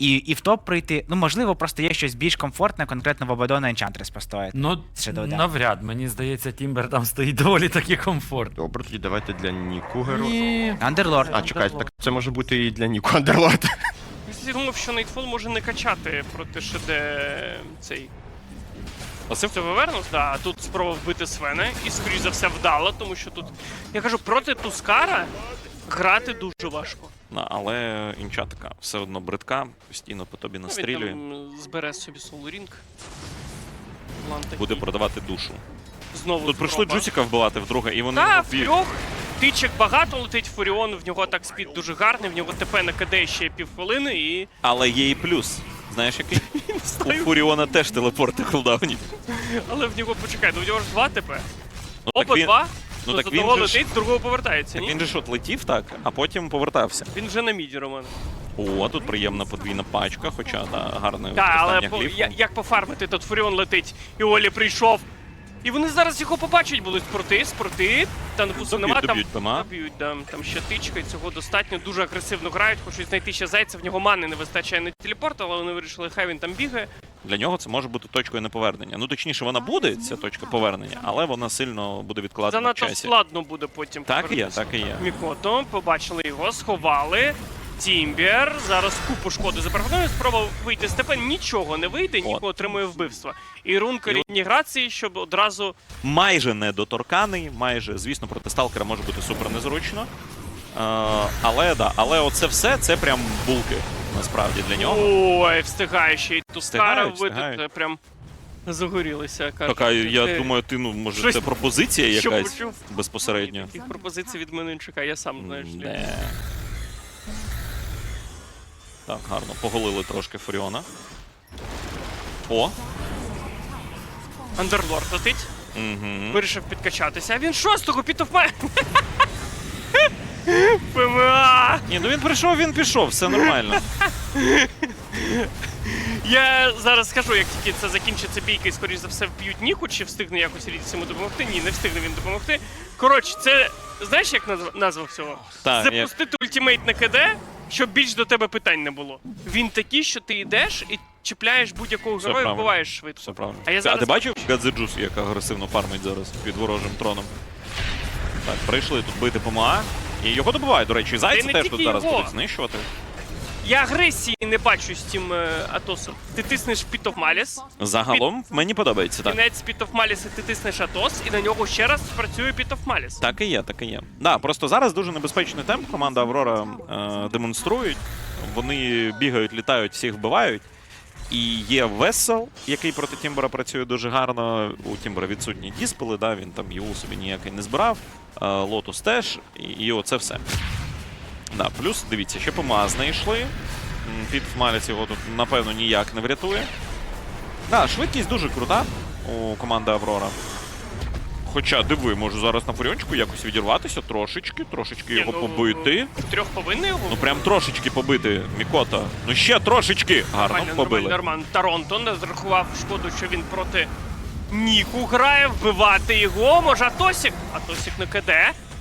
і, і в топ прийти. Ну, можливо, просто є щось більш комфортне, конкретно в Абадона Enchantress постояти. Ну, навряд, мені здається, Тімбер там стоїть доволі таки комфортно. Добре, тоді давайте для Ніку герой. Ні. Андерлорд. А, чекайте, так це може бути і для Ніку Андерлорд. Я думав, що Найтфол може не качати проти ШД цей. Пасив? Це Вивернус, да, а тут спробував вбити Свена, і скоріш за все вдало, тому що тут. Я кажу, проти Тускара грати дуже важко. Ну, але інчатка все одно бридка, постійно по тобі настрілює. Він там збере собі такий. Буде продавати душу. Знову Тут прийшли спроба. Джусіка вбивати вдруге, і вони Та, в трьох. Тичок багато летить Фуріон, в нього так спід дуже гарний, в нього ТП на КД ще півхвилини і. Але є і плюс. Знаєш який? У. Фуріона теж телепорти кулдауні. Але в нього почекай, ну в нього ж два ТП. Ну, Опа, він, два. Ну, Ну, так він же ж- летить, з другого повертається, так ні? він же ж от летів так, а потім повертався. Він вже на міді, Роман. О, тут приємна подвійна пачка, хоча да, гарне Так, але використання по, гліфу. я, як пофармити, тут Фуріон летить, і Олі прийшов. І вони зараз його побачать будуть спроти, спроти. Танкусу Доб'ють, нема, там доб'ють ПМА. доб'ють, да, там ще тичка, і цього достатньо. Дуже агресивно грають, хочуть знайти ще зайця, в нього мани не вистачає на телепорт, але вони вирішили, хай він там бігає. Для нього це може бути точкою неповернення. Ну точніше, вона буде, ця точка повернення, але вона сильно буде відкладена в Занадто часі. складно буде потім. Так і є, повернутися. так і є. Мікото, побачили його, сховали. Тімбер зараз купу шкоди запропонує, спробував вийти з ТП, нічого не вийде, Ніко отримує вбивство. І рунка рідні грації, щоб одразу майже недоторканий, майже, звісно, проти сталкера може бути супер незручно. Е, але да, але оце все це прям булки насправді для нього. Ой, встигає ще й Встигають, вбити, встигають. прям загорілися. кажуть. Така, я Ти- думаю, ти ну може щось- це пропозиція що якась почув? безпосередньо. Таких пропозицій від мене не чекає, я сам знаєш. Не. Так, гарно. Поголили трошки Фуріона. О! Андерлорд летить, Угу. вирішив підкачатися, а він шостого підтовпає. ПМА! Ні, ну він прийшов, він пішов, все нормально. Я зараз скажу, як тільки це закінчиться бійка і скоріш за все вб'ють Ніку, чи встигне якось Рідіс йому допомогти. Ні, не встигне він допомогти. Коротше, це знаєш, як назва, назва всього? Так, як- Запустити ультимейт на КД, щоб більш до тебе питань не було. Він такий, що ти йдеш і чіпляєш будь-якого Все героя, правильно. вбиваєш швидко. Все правильно. А я А зараз ти бачив Гадзеджус, як агресивно фармить зараз під ворожим троном? Так, прийшли тут бити по МА. І його добивають, до речі, зайці не теж тільки тут зараз його. будуть знищувати. Я агресії не бачу з тим е, Атосом. Ти тиснеш Pit of Malice, Загалом мені подобається так. кінець Pit of Malice, і ти тиснеш Атос, і на нього ще раз спрацює Pit of Malice. Так і є, так і є. Да, просто зараз дуже небезпечний темп. Команда Аврора е, демонструють. Вони бігають, літають, всіх вбивають. І є Весел, який проти Тімбера працює дуже гарно. У Тімбера відсутні діспели, да, він там його собі ніякий не збирав. Е, Лотус теж, і, оце все. Да, плюс, дивіться, ще ПМА знайшли. М, Під Маліс його тут, напевно, ніяк не врятує. Да, швидкість дуже крута у команди Аврора. Хоча, диви, можу зараз на фуріончику якось відірватися трошечки, трошечки його ну, побити. Трьох повинні його Ну прям трошечки побити Мікота. Ну ще трошечки. Гарно Нормально, побили. нормально, нормально. Таронто не зрахував шкоду, що він проти Ніку грає, вбивати його. Може Атосік? Атосік не КД,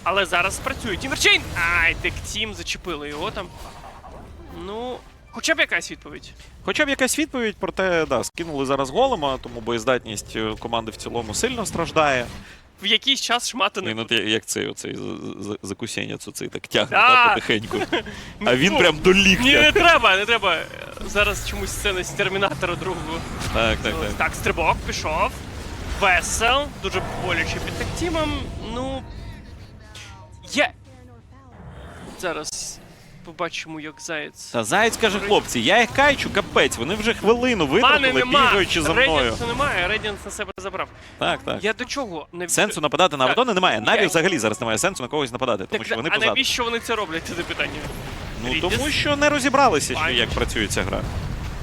але зараз спрацює. Тімверчейн! Ай, Тектім, зачепили його там. Ну, хоча б якась відповідь. Хоча б якась відповідь, проте да, скинули зараз голема, тому боєздатність е, команди в цілому сильно страждає. В якийсь час шмати не Він от буде. як цей оцей закусіння, закусенець, так тягне Да. та, потихеньку. А він Ну, прям до Ні, не ліктя. треба, не треба. Зараз чомусь сцена з термінатора другого. Так, так, так. Так, стрибок пішов. Весел, дуже боляче під тактімом. Ну. Є. Зараз побачимо, як заєць. Та Заєць каже, хлопці, я їх кайчу, капець, вони вже хвилину витратили, бігаючи за мною. Радіансу немає, Радіанс на себе забрав. Так, так. Я до чого? Не Сенсу нападати на. Авадона немає. Навіть взагалі зараз немає сенсу на когось нападати, тому Так, що вони а позаду. навіщо вони це роблять? Це питання. Ну Рідіс? тому що не розібралися, Ай. як працює ця гра.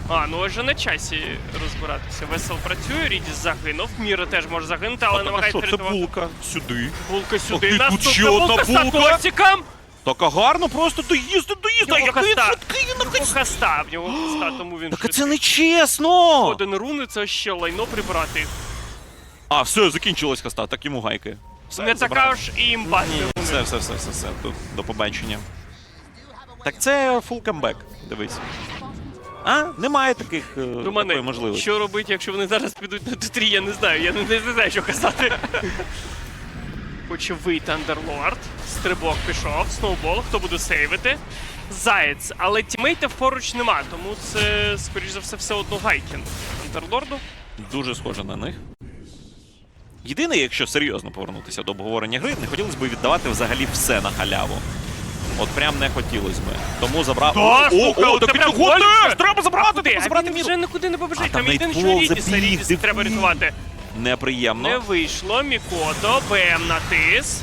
А, ну вже на часі розбиратися. Весел працює, Рідіс загинув. Міра теж може загинути, але а, а намагається що це булка? Сюди. Булка сюди. Наступна булка з булка. Атосиком! Так а гарно просто доїзди, доїзди. Його Який він швидкий, він нього хаста, в нього хаста, тому він Так а це не чесно! Один руни це ще лайно прибрати. А, все, закінчилась хаста, так йому гайки. Все, Не забрали. така ж і імба. Ні, все, все, все, все, все. Тут до побачення. Так це фул камбек, дивись. А? Немає таких е, До такої мене, можливості. що робити, якщо вони зараз підуть на Т3, я не знаю, я не, не знаю, що казати. Хоче вийти Андерлорд. Стрибок пішов, сноубол, хто буде сейвити? Заєць, але тімейтів поруч нема, тому це, скоріш за все, все одно Гайкін. Андерлорду. Дуже схоже на них. Єдине, якщо серйозно повернутися до обговорення гри, не хотілося б віддавати взагалі все на халяву. От прям не хотілося би. Тому забрав. Да, слухай, о, у так? Треба забрати, треба забрати він вже нікуди не побежить. там єдине, що Рідіса, забіг, треба рятувати. Неприємно. Не вийшло, Мікото, БМ натис.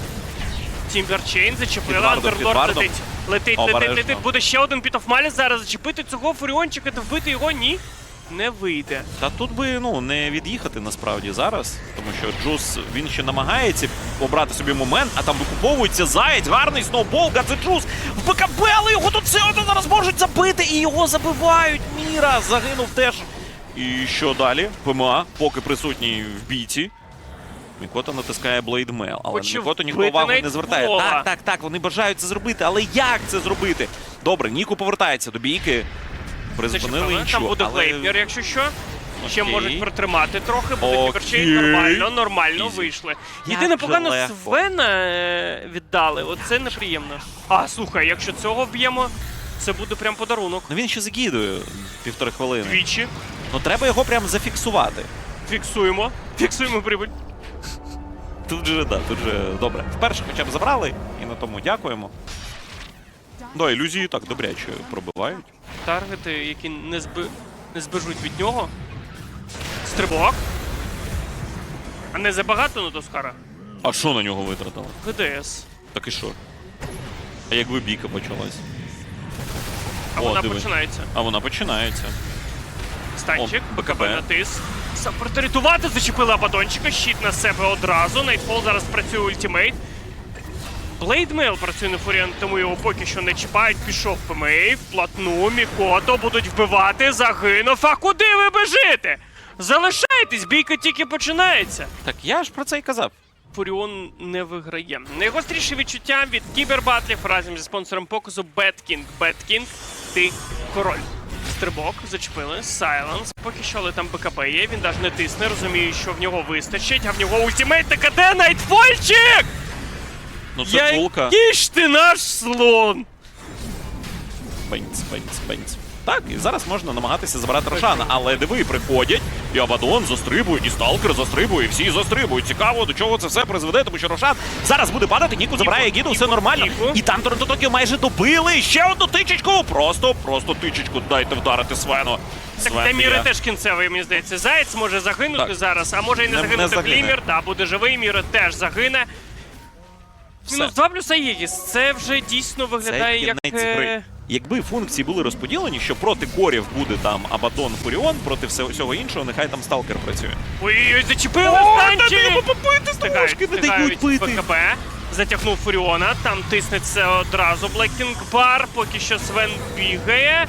Тімберчейн зачепила, Андерлорд летить. Летить, летить, Обережно. летить. Буде ще один пітофмалі зараз зачепити цього фуріончика та вбити його. Ні. Не вийде. Та тут би ну не від'їхати насправді зараз, тому що Джус він ще намагається обрати собі момент, а там викуповується заєць, гарний сноубол, Джус в БКБ, але його тут все одно зараз можуть забити і його забивають. Міра загинув теж. І що далі? ПМА, поки присутній в бійці. Мікото натискає Mail, але Хоче на Мікото ніхто увагу не звертає. Вола. Так, так, так, вони бажають це зробити, але як це зробити? Добре, Ніку повертається до бійки. Зачепили. іншу, Там буде але... Глейпнер, якщо що. Ще можуть протримати трохи, буде Окей. Тімберчейн нормально, нормально Ізі. вийшли. Єдине погано. Свена е, віддали, оце неприємно. А, слухай, якщо цього вб'ємо, це буде прям подарунок. Ну він ще закидує півтори хвилини. Двічі. Ну треба його прям зафіксувати. Фіксуємо. Фіксуємо прибуль. Тут же, да, тут же добре. Вперше хоча б забрали, і на тому дякуємо. Да, ілюзії так добряче пробивають. Таргети, які не, зби... не збежуть від нього. Стрибок. А не забагато на Доскара? А що на нього витратили? ГДС. Так і що? А якби бійка почалась? А О, вона диви. починається. А вона починається. Станчик, О, БКБ натис. Саппортеритувати зачепили Абадончика, щит на себе одразу. Найтфол зараз працює ультимейт. Блейдмейл працює на Фуріан, тому його поки що не чіпають. Пішов ПМА, вплотну, Мікото будуть вбивати, загинув. А куди ви бежите? Залишайтесь, бійка тільки починається. Так я ж про це й казав. Фуріон не виграє. Найгостріше відчуття від кібербатлів разом зі спонсором показу Беткінг. Беткінг, ти король. Стрибок зачепили, сайленс. Поки що, але там БКБ є. Він навіть не тисне, розуміє, що в нього вистачить, а в нього ультимейт така КД Найтфольчик! Ну це кулка. Який ж ти наш слон! Бенц, бенц, бенц. Так, і зараз можна намагатися забрати Рошана, але диви, приходять, і Абадон застрибує, і Сталкер застрибує, і всі застрибують. Цікаво, до чого це все призведе, тому що Рошан зараз буде падати, Ніку забирає Гіду, все нормально. І там Торонто Токіо майже добили. Ще одну тичечку. Просто, просто тичечку дайте вдарити Свену. Так Свен Деміри теж кінцевий, мені здається. Заєць може загинути Так. зараз, а може і не, Не- загинути не загине. Глімір, та буде живий, Міра теж загине. Все. Мінус 2 плюс Аєгіс. Це вже дійсно виглядає Це як. кінець е. Якби функції були розподілені, що проти корів буде там Абадон Фуріон, проти всього іншого, нехай там Сталкер працює. Ой-ой-ой, зачепили О, станчі! трошки, не дають бити. БКБ. Затягнув Фуріона, там тиснеться одразу Блекінг Бар, поки що Свен бігає.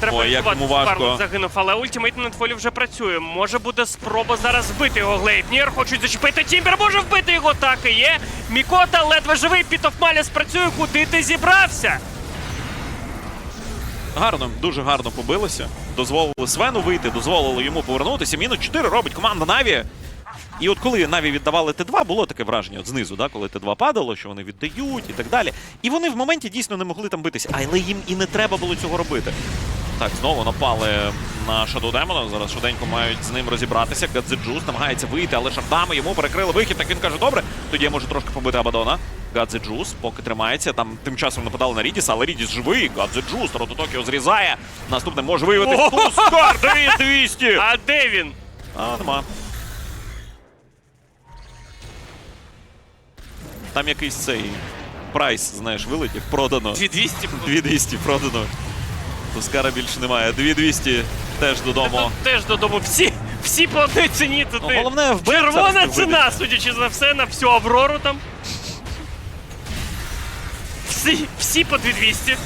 Треба Ой, як йому важко. Загинув, але ультимейт на Нетфолі вже працює. Може буде спроба зараз вбити його Глейпнір. Хочуть зачепити Тімбер, може вбити його, так і є. Мікота ледве живий, Пітофмаля працює. Куди ти зібрався? Гарно, дуже гарно побилося. Дозволили Свену вийти, дозволили йому повернутися. Мінус 4 робить команда Наві. І от коли Наві віддавали Т2, було таке враження от знизу, да, коли Т2 падало, що вони віддають і так далі. І вони в моменті дійсно не могли там битися, але їм і не треба було цього робити. Так, знову напали на Shadow Demon. Зараз швиденько мають з ним розібратися. Гадзеджус намагається вийти, але шардами йому перекрили вихід. Так він каже, добре, тоді я можу трошки побити Абадона. Гадзеджус поки тримається. Там тим часом нападали на Рідіса, але Рідіс живий. Гадзеджус, Рототокіо зрізає. Наступне може виявити Ого! Тускар 9200. А де він? А, нема. Там якийсь цей прайс, знаєш, вилетів, продано. 2200. 2200 продано. Тускара більше немає. 2200 теж додому. Теж додому всі, всі по одній ціні Ну, туди. головне в Червона ціна, судячи за все, на всю Аврору там. Всі, всі по 2200.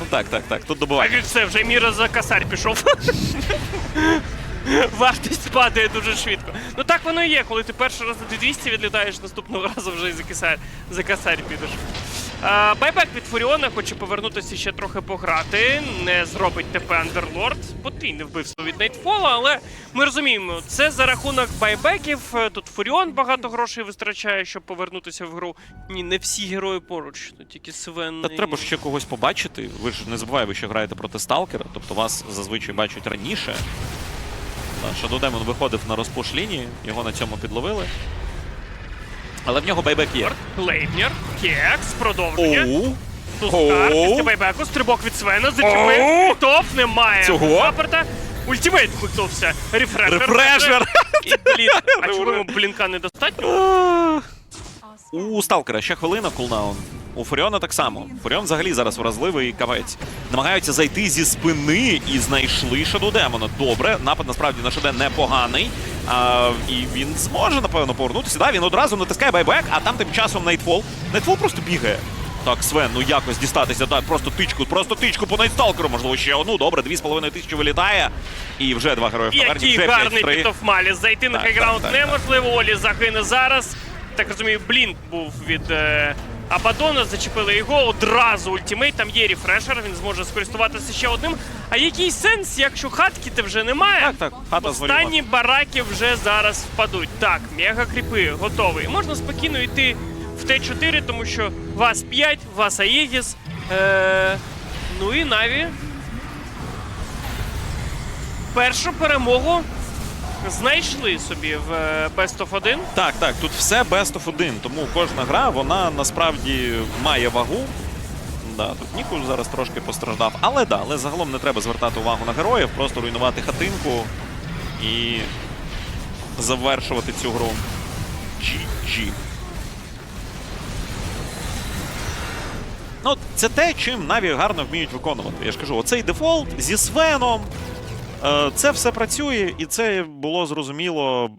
Ну так, так, так. Тут А добивання. він все, вже Міра за косарь пішов. Вартість падає дуже швидко. Ну так воно і є, коли ти перший раз за 200 відлітаєш, наступного разу вже і за косарь, за косарь підеш. Е, Байбек від Фуріона хоче повернутися ще трохи пограти. Не зробить ТП Андерлорд. Потрійне вбивство від Нейтфола, але ми розуміємо, це за рахунок байбеків. Тут Фуріон багато грошей витрачає, щоб повернутися в гру. Ні, не всі герої поруч, ну тільки Свен. Та і- треба ж ще когось побачити. Ви ж не забувайте, ви що граєте проти сталкера, тобто вас зазвичай бачать раніше. Shadow виходив на розпуш лінії, його на цьому підловили. Але в нього байбек є. Лейбнер, Кекс, продовження. Оу. Тускар, Оу. після байбеку, стрибок від Свена, зачепив. Топ немає. Цього? Заперта. Ультимейт вмикнувся. Рефрешер. Рефрешер! І блін. А чому йому блінка недостатньо? У Сталкера ще хвилина кулдаун. У Фуріона так само. Фуріон взагалі зараз вразливий кавець. Намагаються зайти зі спини і знайшли Shadow Демона. Добре, напад насправді на ШД непоганий. А, і він зможе, напевно, повернутися. Да, він одразу натискає байбек, а там тим часом Найтфол. Найтфол просто бігає. Так, Свен, ну якось дістатися, так, просто тичку, просто тичку по Найтсталкеру, можливо, ще одну. Добре, дві з половиною тисячі вилітає. І вже два герої в таверні. Який гарний 5-3. Маліс. Зайти на хайграунд неможливо. Олі загине зараз. Так розумію, блінк був від е, Абадона, зачепили його. Одразу ультимейт, там є рефрешер, він зможе скористуватися ще одним. А який сенс, якщо хатки-то вже немає? Так, так, хата Останні бараки вже зараз впадуть. Так, мега кріпи готовий. Можна спокійно йти в Т4, тому що вас 5, вас Аєгіс. Е, ну і Наві. Першу перемогу знайшли собі в е, Best of 1. Так, так, тут все best of 1, тому кожна гра, вона насправді має вагу. Да, тут Ніку зараз трошки постраждав. Але да, але загалом не треба звертати увагу на героїв, просто руйнувати хатинку і завершувати цю гру. GG. Ну, це те, чим Наві гарно вміють виконувати. Я ж кажу, оцей дефолт зі Свеном. Е, Це все працює, і це було зрозуміло